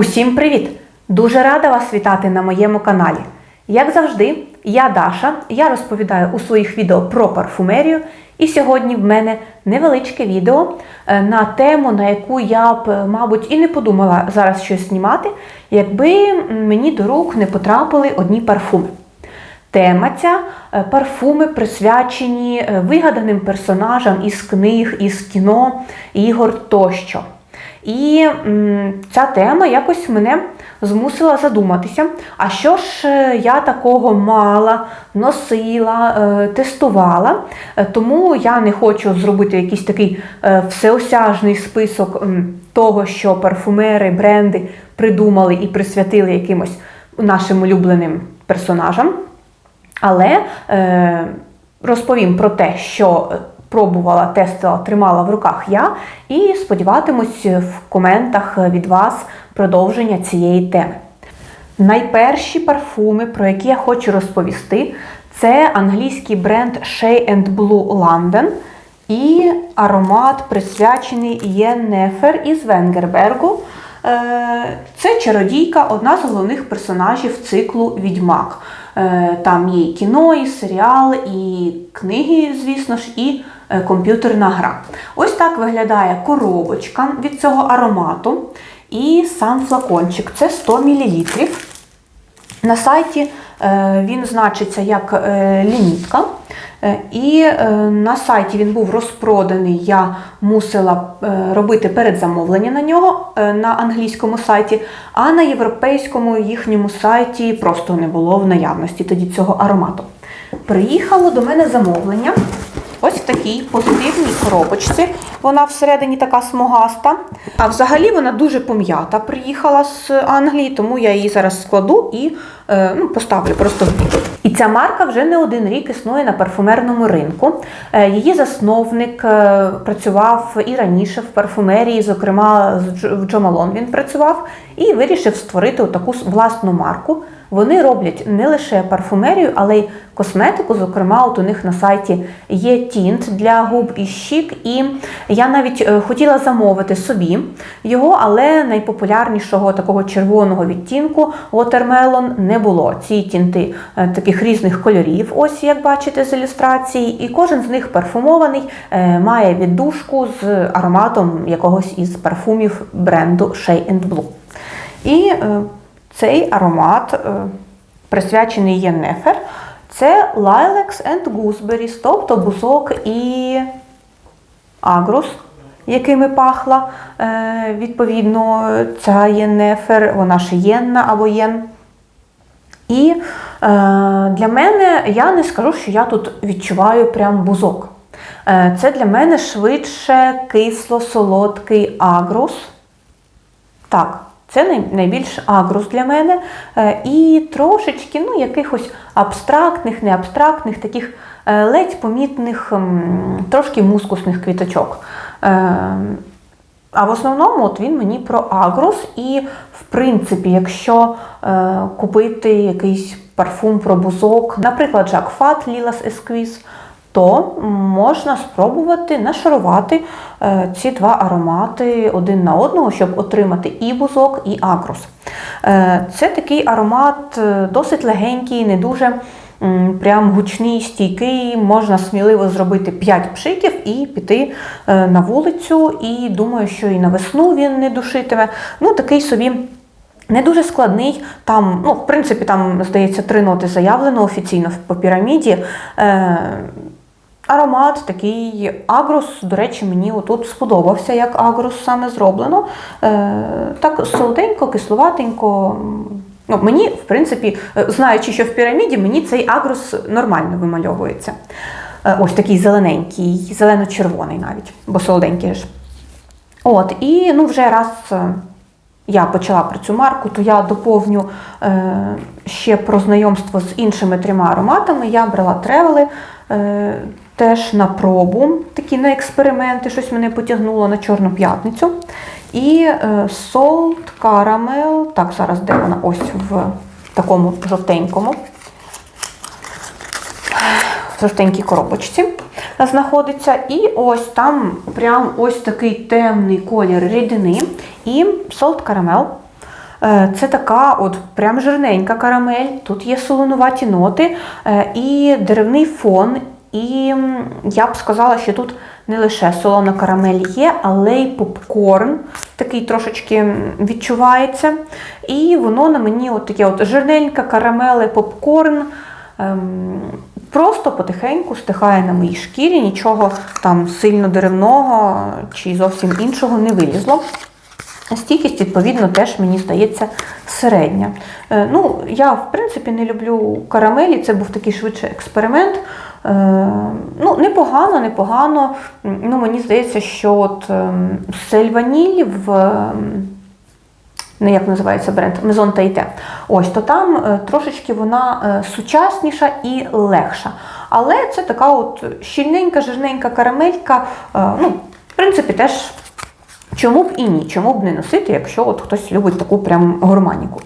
Усім привіт! Дуже рада вас вітати на моєму каналі. Як завжди, я Даша, я розповідаю у своїх відео про парфумерію, і сьогодні в мене невеличке відео е, на тему, на яку я б, е, мабуть, і не подумала зараз щось знімати, якби мені до рук не потрапили одні парфуми. Тема ця е, парфуми присвячені вигаданим персонажам із книг, із кіно, ігор тощо. І ця тема якось мене змусила задуматися, а що ж е, я такого мала, носила, е, тестувала. Е, Тому я не хочу зробити якийсь такий всеосяжний список того, що парфумери, бренди придумали і присвятили якимось нашим улюбленим персонажам. Але розповім про те, що пробувала, тестила, тримала в руках я, і сподіватимусь в коментах від вас продовження цієї теми. Найперші парфуми, про які я хочу розповісти, це англійський бренд Shea Blue London і аромат присвячений Єннефер із Венгербергу. Е, Це чародійка, одна з головних персонажів циклу Відьмак. Е, Там є і кіно, і серіал, і книги, звісно ж, і комп'ютерна гра. Ось так виглядає коробочка від цього аромату. І сам флакончик це 100 мл. На сайті е, він значиться як е, лімітка. Е, І е, на сайті він був розпроданий. Я мусила е, робити передзамовлення на нього е, на англійському сайті, а на європейському їхньому сайті просто не було в наявності тоді цього аромату. Приїхало до мене замовлення. Ось в такій позитивній коробочці. Вона всередині така смугаста. А взагалі вона дуже пом'ята приїхала з Англії, тому я її зараз складу і е, ну, поставлю просто в бік. І ця марка вже не один рік існує на парфумерному ринку. Е, Її засновник е, працював і раніше в парфумерії, зокрема в Джомалон він працював і вирішив створити таку власну марку. Вони роблять не лише парфумерію, але й косметику. Зокрема, от у них на сайті є тінт для губ і щік. І я навіть е, хотіла замовити собі його, але найпопулярнішого такого червоного відтінку Watermelon не було. Ці тінти е, таких різних кольорів, ось як бачите з ілюстрації, і кожен з них парфумований, е, має віддушку з ароматом якогось із парфумів бренду Shea Blue. І цей аромат, е, присвячений Єннефер, це Lilacs and Gooseberries, тобто бузок і агрус, якими пахла. Е, Відповідно, ця Єннефер, вона ж єнна або єн. І е, для мене я не скажу, що я тут відчуваю прям бузок. Це для мене швидше кисло-солодкий агрус. Так, це найбільш агрус для мене. Е, І трошечки ну, якихось абстрактних, не абстрактних, таких е, ледь помітних, трошки мускусних квіточок. Е, А в основному от він мені про агрус, і в принципі, якщо купити якийсь парфум про бузок, наприклад, Жак Фат Лілас Есквіз, то можна спробувати нашарувати е, ці два аромати один на одного, щоб отримати і бузок, і агрус. Е, Це такий аромат е, досить легенький, не дуже прям гучний, стійкий. Можна сміливо зробити 5 пшиків і піти на вулицю. І думаю, що і на весну він не душитиме. Ну, такий собі. Не дуже складний, там, ну, в принципі, там, здається, три ноти заявлено офіційно по піраміді. Аромат такий агрус, до речі, мені отут сподобався, як агрус саме зроблено. Е, так солоденько, кисловатенько. Ну, мені, в принципі, е, знаючи, що в піраміді, мені цей агрус нормально вимальовується. Е, ось такий зелененький, зелено-червоний навіть, бо солоденький ж. От, і ну, вже раз я почала про цю марку, то я доповню ще про знайомство з іншими трьома ароматами. Я брала тревели е, теж на пробу, такі на експерименти, щось мене потягнуло на Чорну п'ятницю. І Caramel, так, зараз де вона? Ось в такому жовтенькому в жовтенькій коробочці знаходиться. І ось там прям ось такий темний колір рідини і солт карамел. Е, Це така от прям жирненька карамель. Тут є солонуваті ноти е, і деревний фон. І я б сказала, що тут не лише солона карамель є, але й попкорн такий трошечки відчувається. І воно на мені от таке от жирненька карамеле, попкорн. Ем, Просто потихеньку стихає на моїй шкірі, нічого там сильно деревного чи зовсім іншого не вилізло. Стійкість, відповідно, теж мені здається середня. Е, Ну, я, в принципі, не люблю карамелі, це був такий швидше експеримент. Е, Ну, непогано, непогано. Ну, мені здається, що от ем, сельваніль в. ем, не як називається бренд, Maison Taité. Ось, то там е, трошечки вона сучасніша і легша. Але це така от щільненька, жирненька карамелька. ну, в принципі, теж чому б і ні, чому б не носити, якщо от хтось любить таку прям гурманіку.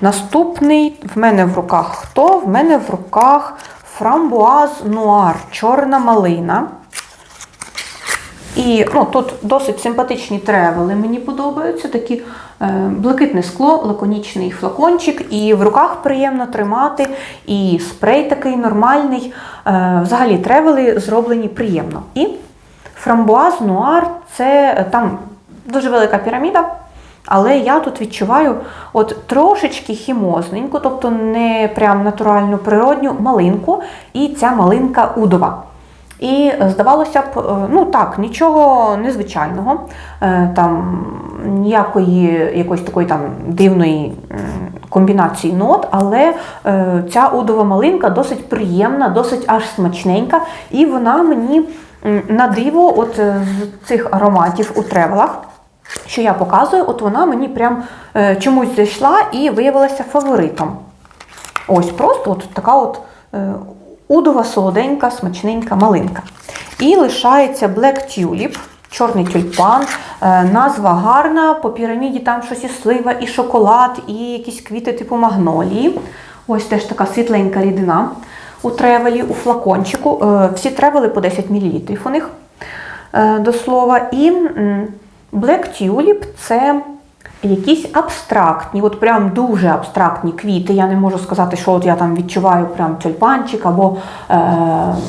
Наступний в мене в руках хто? В мене в руках фрамбуаз нуар, чорна малина. І ну, тут досить симпатичні тревели, мені подобаються. Такі е, блакитне скло, лаконічний флакончик, і в руках приємно тримати, і спрей такий нормальний. Е, взагалі тревели зроблені приємно. І фрамбуаз нуар це е, там дуже велика піраміда. Але я тут відчуваю от трошечки хімозненьку, тобто не прям натуральну природню малинку, і ця малинка удова. І е, здавалося б, е, ну так, нічого незвичайного, там ніякої якоїсь такої там дивної комбінації нот, але ця удова малинка досить приємна, досить аж смачненька, і вона мені на диво, от е, з цих ароматів у тревелах. Що я показую, от вона мені прям е, чомусь зайшла і виявилася фаворитом. Ось просто от така от е, удова, солоденька, смачненька малинка. І лишається Black Tulip, чорний тюльпан. Назва гарна, по піраміді там щось і слива, і шоколад, і якісь квіти типу магнолії. Ось теж така світленька рідина у тревелі, у флакончику. Е, всі тревели по 10 мл у них е, до слова. І Black Tulip це якісь абстрактні, от прям дуже абстрактні квіти. Я не можу сказати, що от я там відчуваю прям тюльпанчик або е,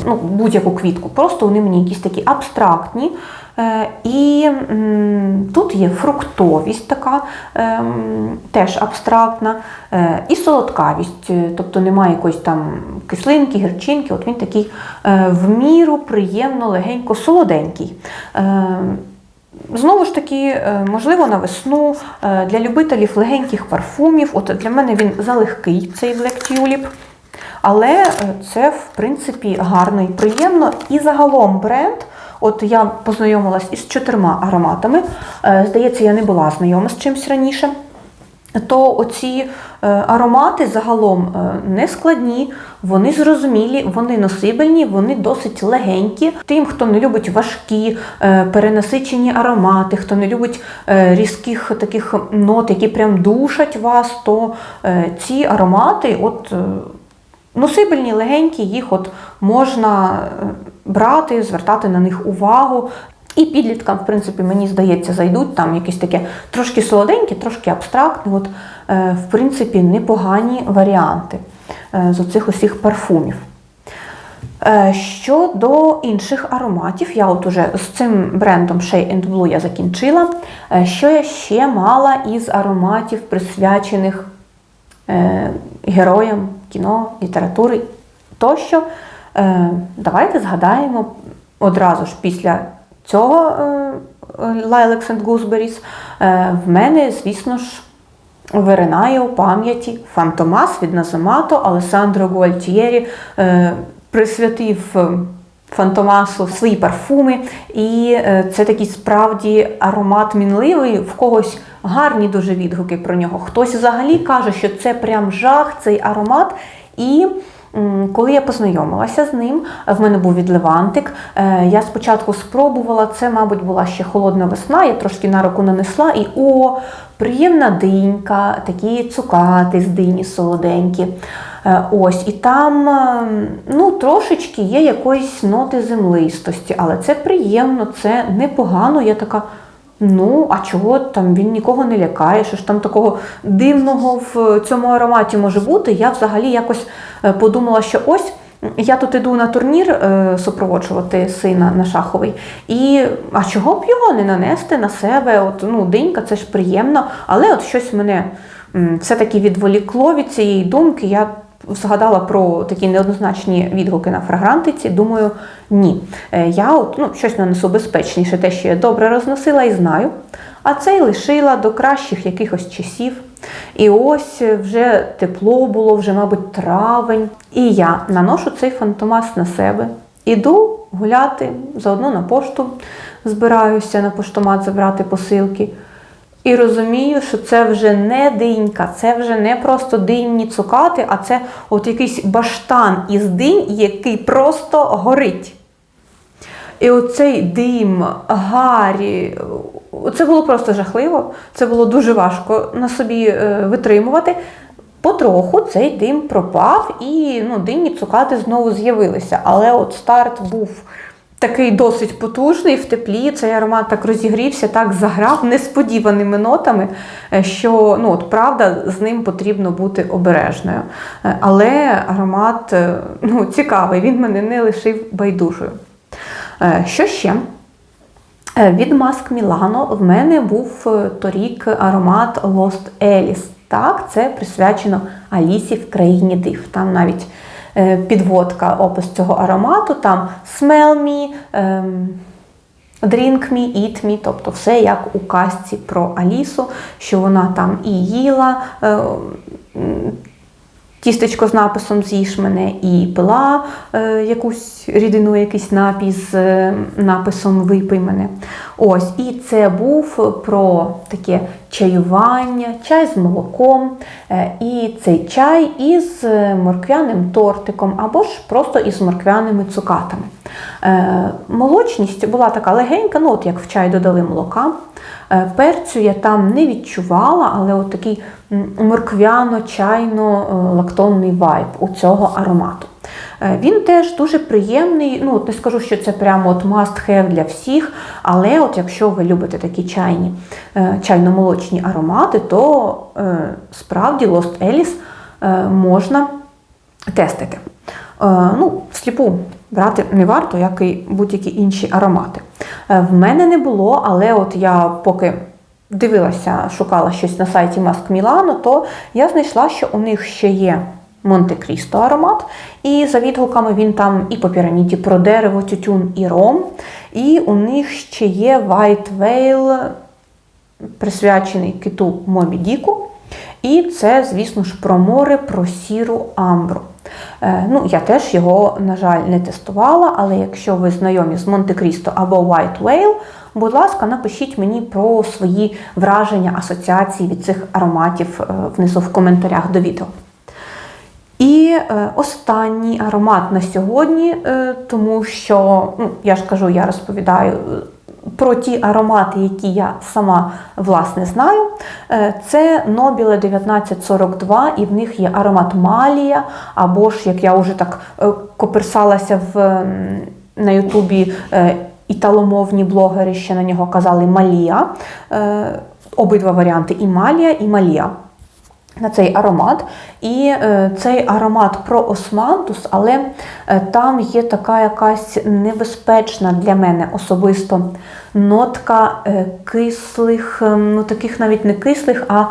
ну, будь-яку квітку. Просто вони мені якісь такі абстрактні. Е, і тут є фруктовість така, е, теж абстрактна, е, і солодкавість, тобто немає якоїсь там кислинки, гірчинки, от він такий в міру приємно, легенько, солоденький. Знову ж таки, можливо, на весну для любителів легеньких парфумів. От для мене він залегкий, цей Black Tulip. Але е, це, в принципі, гарно і приємно. І загалом бренд, от я познайомилась із чотирма ароматами. Е, Здається, я не була знайома з чимось раніше. То оці е, аромати загалом не складні, вони зрозумілі, вони носибельні, вони досить легенькі. Тим, хто не любить важкі, перенасичені аромати, хто не любить різких таких нот, які прям душать вас, то ці аромати, от носибельні, легенькі, їх от можна е, брати, звертати на них увагу. І підліткам, в принципі, мені здається, зайдуть там якісь таке трошки солоденькі, трошки абстрактні, от, е, в принципі, непогані варіанти е, з оцих усіх парфумів. Щодо інших ароматів, я от уже з цим брендом Shea Blue я закінчила. Що я ще мала із ароматів, присвячених героям кіно, літератури тощо. Е, Давайте згадаємо одразу ж після цього Lilacs and Gooseberries. В мене, звісно ж, виринає у пам'яті Фантомас від Назамато Алесандро Гуальтієрі е, присвятив Фантомасу свої парфуми, і е, це такий справді аромат мінливий, в когось гарні дуже відгуки про нього. Хтось взагалі каже, що це прям жах, цей аромат. І коли я познайомилася з ним, в мене був від Левантик. е, Я спочатку спробувала, це, мабуть, була ще холодна весна, я трошки на руку нанесла, і о, приємна динька, такі цукати з дині солоденькі. Е, Ось, і там е, ну, трошечки є якоїсь ноти землистості, але це приємно, це непогано. Я така Ну, а чого там він нікого не лякає? Що ж там такого дивного в цьому ароматі може бути? Я взагалі якось е, подумала, що ось. Я тут іду на турнір супроводжувати сина на шаховий. І а чого б його не нанести на себе? От, ну, динька, це ж приємно, але от щось мене все-таки відволікло від цієї думки. Я згадала про такі неоднозначні відгуки на фрагрантиці. Думаю, ні. Е, Я от, ну, щось нанесу безпечніше, те, що я добре розносила і знаю. А цей лишила до кращих якихось часів. І ось вже тепло було, вже, мабуть, травень. І я наношу цей фантомас на себе. Іду гуляти, заодно на пошту збираюся на поштомат забрати посилки. І розумію, що це вже не динька, це вже не просто динні цукати, а це от якийсь баштан із динь, який просто горить. І оцей дим, гарі, це було просто жахливо. Це було дуже важко на собі е, витримувати. Потроху цей дим пропав, і ну, димні цукати знову з'явилися. Але от старт був такий досить потужний в теплі. Цей аромат так розігрівся, так заграв несподіваними нотами, е, що ну, от, правда, з ним потрібно бути обережною. Е, Але аромат е, ну, цікавий, він мене не лишив байдужою. Що ще? Від Маск Мілано в мене був торік аромат Lost Alice. Так, це присвячено Алісі в країні див. Там навіть підводка опис цього аромату, там smell me, ем, drink me, eat me, тобто все як у казці про Алісу, що вона там і їла. Тістечко з написом З'їж мене і пила е, якусь рідину, якийсь напій з е, написом Випий мене. Ось, і це був про таке чаювання, чай з молоком, е, і цей чай із е, морквяним тортиком або ж просто із морквяними цукатами. Е, молочність була така легенька, ну от як в чай додали молока. Е, Перцю я там не відчувала, але от такий морквяно-чайно-лактонний вайб у цього аромату. Е, Він теж дуже приємний. Ну, не скажу, що це прямо от must have для всіх, але от якщо ви любите такі чайні, е, чайно-молочні аромати, то е, справді Lost Alice е, можна тестити. Е, Ну, всліпу брати не варто, як і будь-які інші аромати. Е, В мене не було, але от я поки дивилася, шукала щось на сайті Маск Мілано, то я знайшла, що у них ще є Монте-Крісто аромат, і за відгуками він там і по піраміді про дерево, тютюн і ром. І у них ще є White Whale, присвячений киту Мобі Діку. І це, звісно ж, про море, про сіру амбру. Е, Ну, я теж його, на жаль, не тестувала, але якщо ви знайомі з Монте-Крісто або White Whale, будь ласка, напишіть мені про свої враження, асоціації від цих ароматів е, внизу в коментарях до відео. І е, останній аромат на сьогодні, тому що, ну, я ж кажу, я розповідаю про ті аромати, які я сама власне знаю. Е, це Nobile 1942, і в них є аромат Малія, або ж, як я вже так е, коперсалася в, на Ютубі, е, італомовні блогери ще на нього казали Малія. Обидва варіанти і Малія, і Малія на цей аромат. І е, цей аромат про османтус, але е, там є така якась небезпечна для мене особисто нотка е, кислих, е, ну таких навіть не кислих, а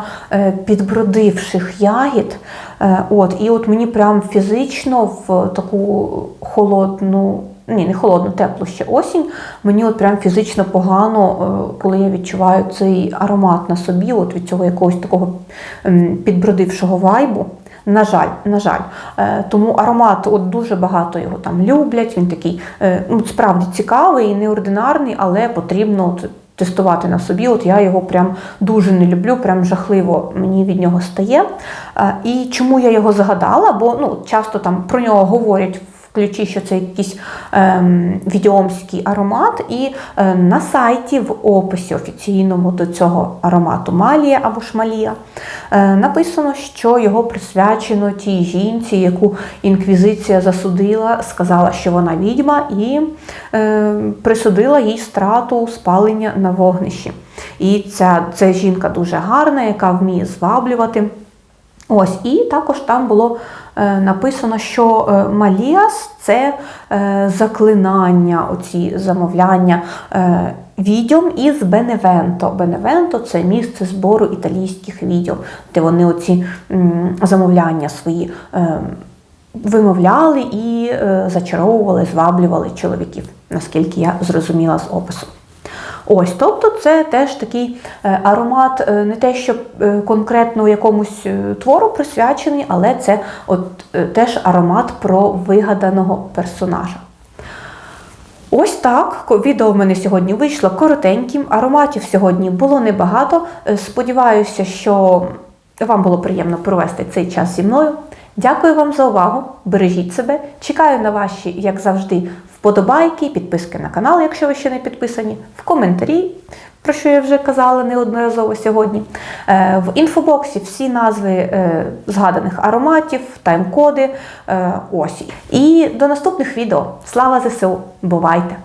підбродивших ягід. От, і от мені прям фізично в таку холодну. Ні, не холодну, теплу ще осінь. Мені от прям фізично погано, е, коли я відчуваю цей аромат на собі, от від цього якогось такого підбродившого вайбу. На жаль, на жаль. Е, Тому аромат от дуже багато його там люблять. Він такий е, ну, справді цікавий неординарний, але потрібно от тестувати на собі. От я його прям дуже не люблю, прям жахливо мені від нього стає. І чому я його згадала? Бо ну, часто там про нього говорять ключі, що це якийсь ем, відьомський аромат, і е, на сайті в описі офіційному до цього аромату Малія або Шмалія е, написано, що його присвячено тій жінці, яку інквізиція засудила, сказала, що вона відьма, і е, присудила їй страту спалення на вогнищі. І ця, ця жінка дуже гарна, яка вміє зваблювати. Ось, і також там було е, написано, що е, Маліас це е, заклинання, оці замовляння відьом із Беневенто. Беневенто це місце збору італійських відьом, де вони оці замовляння свої. Вимовляли і зачаровували, зваблювали чоловіків, наскільки я зрозуміла з опису. Ось, тобто це теж такий е, аромат, е, не те, що е, конкретно якомусь твору присвячений, але це от теж аромат про вигаданого персонажа. Ось так. Відео в мене сьогодні вийшло коротеньким. Ароматів сьогодні було небагато. Сподіваюся, що вам було приємно провести цей час зі мною. Дякую вам за увагу. Бережіть себе. Чекаю на ваші, як завжди, вподобайки, підписки на канал, якщо ви ще не підписані, в коментарі, про що я вже казала неодноразово сьогодні. Е, В інфобоксі всі назви е, згаданих ароматів, тайм-коди. е, Ось. І до наступних відео. Слава ЗСУ! Бувайте!